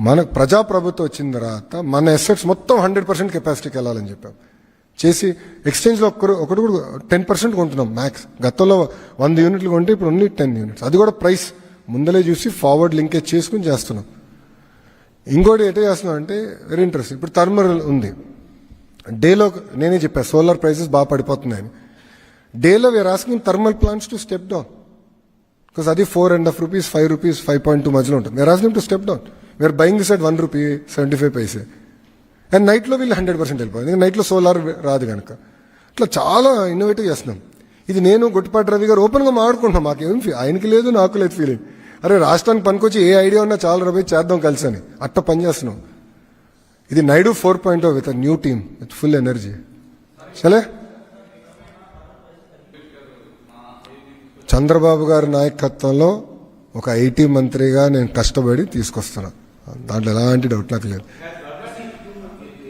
మనకు ప్రజాప్రభుత్వం వచ్చిన తర్వాత మన ఎసెట్స్ మొత్తం హండ్రెడ్ పర్సెంట్ కెపాసిటీకి వెళ్ళాలని చెప్పాం. చేసి ఎక్స్చేంజ్లో ఒక్కరు ఒకటి కూడా టెన్ పర్సెంట్ కొంటున్నాం మ్యాక్స్ గతంలో వంద యూనిట్లు కొంటే ఇప్పుడు ఓన్లీ టెన్ యూనిట్స్ అది కూడా ప్రైస్ ముందలే చూసి ఫార్వర్డ్ లింకేజ్ చేసుకుని చేస్తున్నాం. ఇంకోటి ఎట్లా చేస్తున్నాం అంటే వెరీ ఇంట్రెస్ట్ ఇప్పుడు థర్మల్ ఉంది. డేలో నేనే చెప్పాను సోలార్ ప్రైసెస్ బాగా పడిపోతున్నాయని. డేలో we are asking thermal plants to step down because అది four and half rupees five rupees five point two మధ్యలో ఉంటుంది. We are asking to step down we are buying this at one rupee seventy five paise and నైట్లో వీళ్ళు hundred percent వెళ్ళిపోయింది నైట్లో solar రాదు కనుక ఇట్లా చాలా ఇన్నోవేటివ్ చేస్తున్నాం. ఇది నేను గొట్టిపాటి రవి గారు ఓపెన్గా మాట్లాడుకుంటున్నాం. మాకేం ఫీ- ఆయనకి లేదు నాకు లేదు ఫీలింగ్ అరే రాష్ట్రానికి పనికొచ్చి ఏ ఐడియా ఉన్నా చాలా రవి చేద్దాం కలిసి అని. అట్ట పని చేస్తున్నాం. ఇది Naidu four point with new team with full energy సరే? చంద్రబాబు గారి నాయకత్వంలో ఒక ఐటీ మంత్రిగా నేను కష్టపడి తీసుకొస్తున్నాను దాంట్లో ఎలాంటి డౌట్ నాకు లేదు.